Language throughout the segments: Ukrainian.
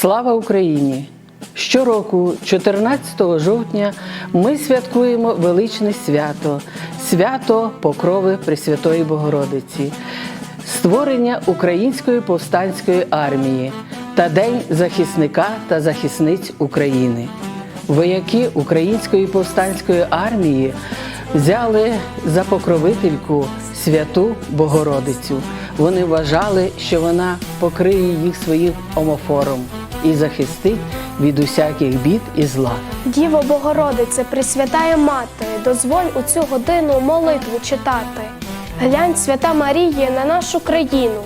Слава Україні! Щороку, 14 жовтня, ми святкуємо величне свято, свято Покрови Пресвятої Богородиці, створення Української повстанської армії та День захисника та захисниць України. Вояки Української повстанської армії взяли за покровительку святу Богородицю. Вони вважали, що вона покриє їх своїм омофором і захистить від усяких бід і зла. Діво Богородице, Пресвятая Мати, дозволь у цю годину молитву читати. Глянь, свята Марія, на нашу країну.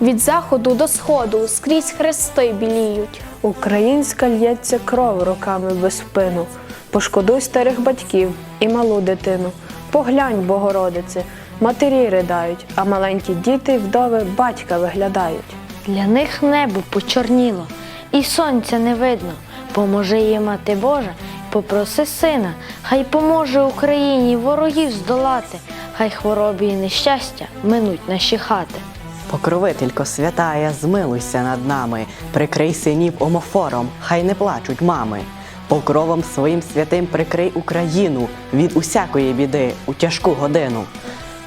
Від заходу до сходу скрізь хрести біліють. Українська л'ється кров роками без спину. Пошкодуй старих батьків і малу дитину. Поглянь, Богородице, матері ридають, а маленькі діти й вдови батька виглядають. Для них небо почорніло, і сонця не видно. Поможи їй, мати Божа, попроси сина, хай поможе Україні ворогів здолати, хай хворобі і нещастя минуть наші хати. Покровителько святая, змилуйся над нами, прикрий синів омофором, хай не плачуть мами. Покровом своїм святим прикрий Україну від усякої біди у тяжку годину.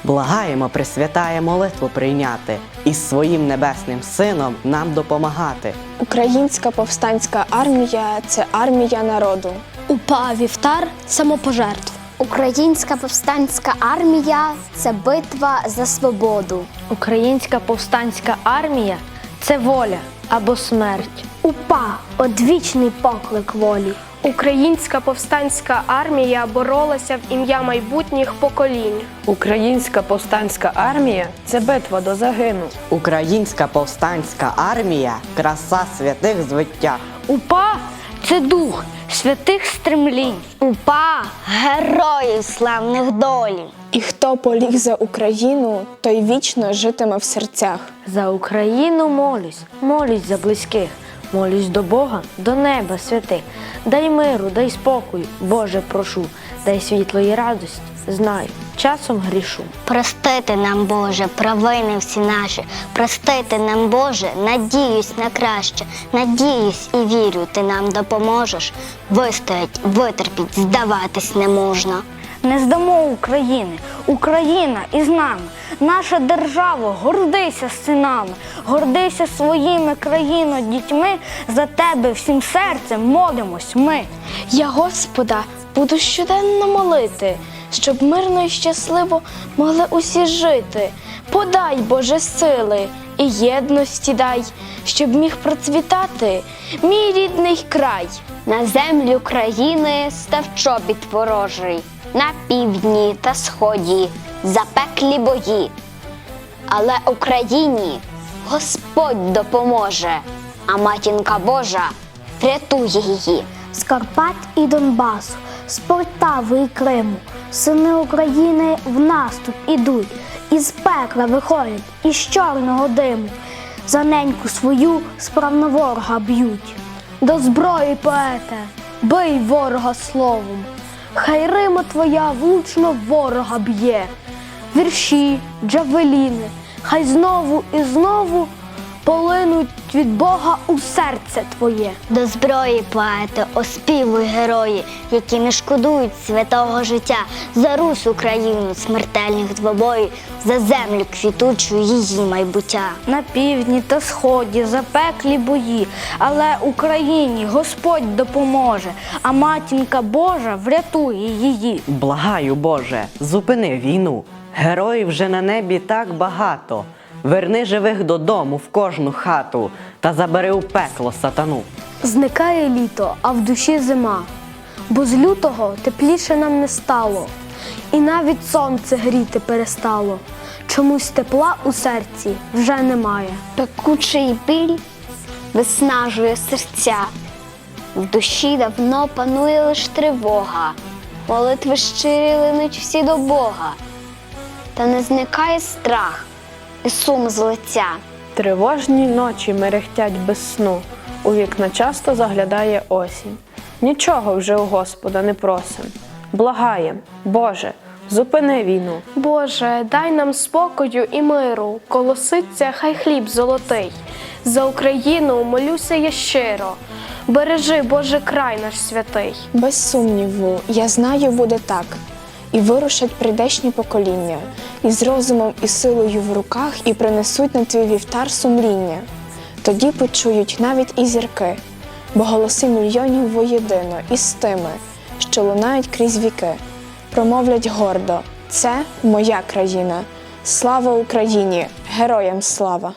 Благаємо, Пресвятає, молитву прийняти і своїм небесним сином нам допомагати. Українська повстанська армія це армія народу. УПА Вівтар самопожертв. Українська повстанська армія це битва за свободу. Українська повстанська армія це воля або смерть. УПА одвічний поклик волі. Українська повстанська армія боролася в ім'я майбутніх поколінь. Українська повстанська армія це битва до загину. Українська повстанська армія краса святих звиття. УПА це дух святих стремлінь. УПА героїв славних долі. І хто поліг за Україну, той вічно житиме в серцях. За Україну молюсь, молюсь за близьких, молюсь до Бога, до неба святих. Дай миру, дай спокою, Боже, прошу, дай світло і радость, знаю, часом грішу. Простити нам, Боже, провини всі наші. Простити нам, Боже, надіюсь на краще. Надіюсь і вірю, ти нам допоможеш. Вистоять, витерпіть, здаватись не можна. Не здамо України. Україна із нами. Наша держава, гордися синами, гордися своїми країно дітьми. За тебе всім серцем молимось ми. Я Господа буду щоденно молити, щоб мирно і щасливо могли усі жити. Подай, Боже, сили і єдності дай, щоб міг процвітати мій рідний край. На землю країни став чобіт ворожий, на півдні та сході запеклі бої. Але Україні Господь допоможе, а матінка Божа врятує її. З Карпат і Донбасу, з Полтави і Криму, сини України в наступ ідуть, із пекла виходять, із чорного диму. За неньку свою справно ворога б'ють. До зброї, поете, бий ворога словом. Хай Рима твоя влучно ворога б'є. Вірші, джавеліни, хай знову і знову полинуть від Бога у серце твоє. До зброї поети, оспівуй герої, які не шкодують святого життя за Русь Україну смертельних двобоїв, за землю квітучу її майбуття. На півдні та сході запеклі бої, але Україні Господь допоможе, а матінка Божа врятує її. Благаю, Боже, зупини війну. Героїв вже на небі так багато. Верни живих додому в кожну хату та забери у пекло сатану. Зникає літо, а в душі зима, бо з лютого тепліше нам не стало, і навіть сонце гріти перестало. Чомусь тепла у серці вже немає. Пекучий біль виснажує серця. В душі давно панує лиш тривога, молитви щирі линуть всі до Бога, та не зникає страх і сум з лиця. Тривожні ночі мерехтять без сну. У вікна часто заглядає осінь. Нічого вже у Господа не просим. Благаєм, Боже, зупини війну. Боже, дай нам спокою і миру, колоситься хай хліб золотий. За Україну молюся я щиро. Бережи, Боже, край наш святий. Без сумніву, я знаю, буде так. І вирушать прийдешні покоління, і з розумом і силою в руках, і принесуть на твій вівтар сумління. Тоді почують навіть і зірки, бо голоси мільйонів воєдино із тими, що лунають крізь віки, промовлять гордо: це моя країна. Слава Україні! Героям слава!